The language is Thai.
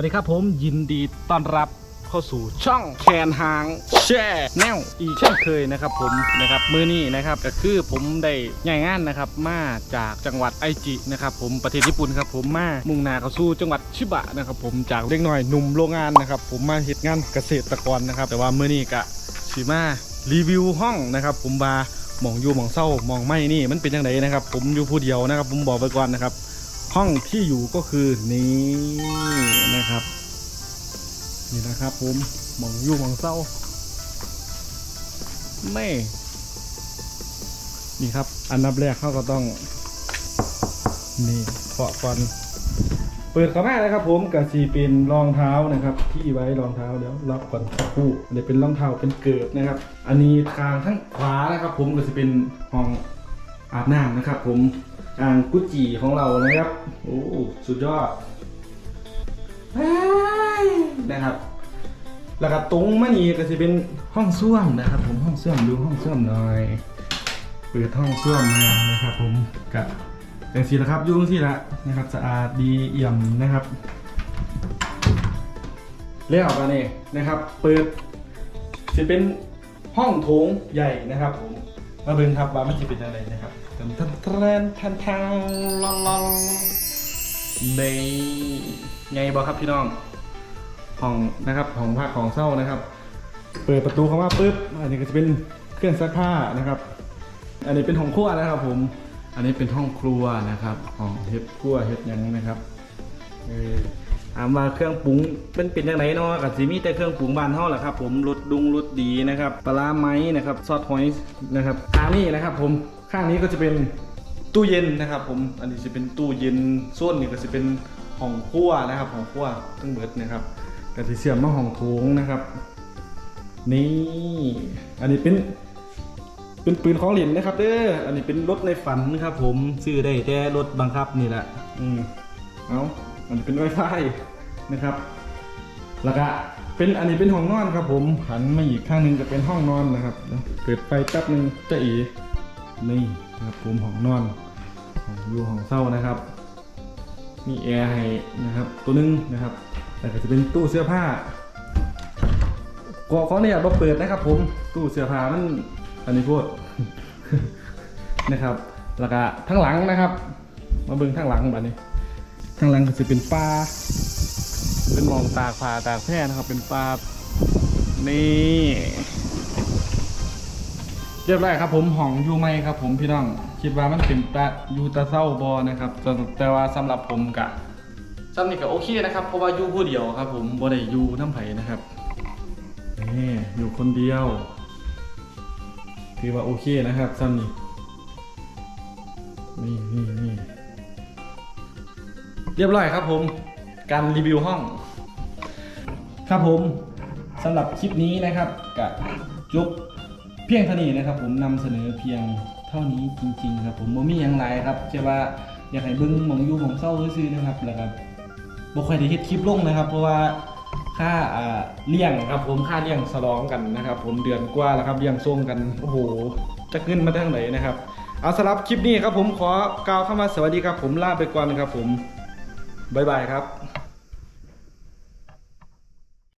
วัสดีครับผมยินดีต้อนรับเข้าสู่ช่องแคนหางแช่แนวอีกเช่นเคยนะครับผมนะครับมือนี้นะครับก็คือผมได้ย้ายงานนะครับมาจากจังหวัดไอจินะครับผมประเทศญี่ปุ่นครับผมมามุ่งหน้าเข้าสู่จังหวัดชิบะนะครับผมจากเล็กน้อยหนุ่มโรงงานนะครับผมมาเฮ็ดงานเกษตรกรนะครับ แต่ว่ามือนี้กะสีมารีวิวห้องนะครับ ผมมามองอยู่มองเศร้ามองไม่นี่มันเป็นยังไงนะครับ ผมอยู่ผู้เดียวนะครับ ผมบอกไว้ก่อนนะครับ ห้องที่อยู่ก็คือนี้นะครับ นี่นะครับผมหมองอยู่หมองเศร้าไม่นี่ครับ อันดับแรกเขาก็ต้อง นี่เกาะก่อนเปิดเข้ามาเลยครับ ผมกับสีเป็นรองเท้านะครับ ที่ไว้รองเท้าเดี๋ยวล็อกก่อนคู่อันนี้เป็นรองเท้าเป็นเกิบนะครับ อันนี้ทางทั้งขวานะครับ ผมก็จะเป็นห้องอาบน้ำนะครับ ผม อ่างกุจิของเรานะครับ โอ้สุดยอดนะครับ แล้วก็ตรงมานี่ก็จะเป็นห้องส้วมนะครับ ผมห้องส้วมดูห้องส้วมหน่อยเปิดห้องส้วมมานะครับ ผมกับอย่างสีละครับยุ่งสีละนะครับ สะอาดดีเอี่ยมนะครับเรียกออกมาเนี่ยนะครับ เปิดจะเป็นห้องโถงใหญ่นะครับผม มาเบิ่งครับว่ามันจะเป็นอะไรนะครับทันทันทันทันทันลองลองในไงบอครับพี่น้องห้องนะครับของภาของเศร้านะครับ เปิดประตูเข้ามาปุ๊บอันนี้ก็จะเป็นเครื่องซักผ้านะครับ อันนี้เป็นห้องครัวนะครับผม อันนี้เป็นห้องครัวนะครับห้องเฮ็ดครัวเฮ็ดยังนะครับ ถามว่าเครื่องปรุงเป็นเป็นยังไงเนาะกับซีมีแต่เครื่องปรุงบ้านเฮาแหละครับ ผมรสดุงรสดีนะครับปลาไม้นะครับซอสหอยนะครับข้างนี้นะครับ ผมข้างนี้ก็จะเป็นตู้เย็นนะครับ ผมอันนี้จะเป็นตู้เย็นส่วนนี้ก็จะเป็นห้องครัวนะครับห้องครัวทั้งเบิดนะครับกระติเสียมมาห้องโถงนะครับ นี่ อันนี้เป็นเป็นปืนของเหรียญนะครับเด้ออันนี้เป็นรถในฝันนะครับ ผมซื้อได้แต่รถบังคับนี่แหละอืมเอา อันนี้เป็นไวไฟนะครับ แล้วก็เป็นอันนี้เป็นห้องนอนครับผมหันมาอีกข้างหนึงจะเป็นห้องนอนนะครับเปิดไฟแป๊บหนึงจะอีนี่นะครับผมห้องนอนของอยู่ห้องเศร้านะครับ มีแอร์ให้นะครับ ตัวหนึงนะครับแล้วก็จะเป็นตู้เสื้อผ้าขอขอเนี่ยเราเปิดนะครับ ผมตู้เสื้อผ้ามันอันนี้พูดนะครับ แล้วก็ทั้งหลังนะครับ มาเบิ่งทั้งหลังแบบนี้ ทั้งหลังก็จะเป็นปลาเป็นมองตากผาตากแพร่นะครับ เป็นปลานี่เรียบร้อยครับผมห้องอยูไม่ครับ ผมพี่น้อง คิดว่ามันเป็นตาอยูตาเศร้าบอนะครับแต่แต่ว่าสำหรับผมกะซ้ำนี่ก็โอเคนะครับ เพราะว่าอยู่ผู้เดียวครับ ผมบ่ได้อยู่น้ำไผ่นะครับนี่อยู่คนเดียวถือว่าโอเคนะครับซ้ำนี่นี่นี่นี่ เรียบร้อยครับผม การรีวิวห้อง ครับผมสำหรับคลิปนี้นะครับกะจบเพียงเท่านี้นะครับ ผมนำเสนอเพียงเท่านี้จริง ๆ ครับ ผมบ่มีอย่างไรครับแค่ว่าอยากให้บิ้งมองยู่มองเศร้าซื่อนะครับแล้วก็บ่ค่อยได้เฮ็ดคลิปลงนะครับ เพราะว่าค่าอ่าเลี้ยงครับผมค่าเลี้ยงสลองกันนะครับ ผมเดือนกว่าแล้วครับเลี้ยงส่งกันโอ้โหจะเงินมาทางไหนนะครับ เอาสำหรับคลิปนี้ครับผมขอกล่าวคำว่าสวัสดีครับผมลาไปก่อนครับผม บ๊ายบายครับ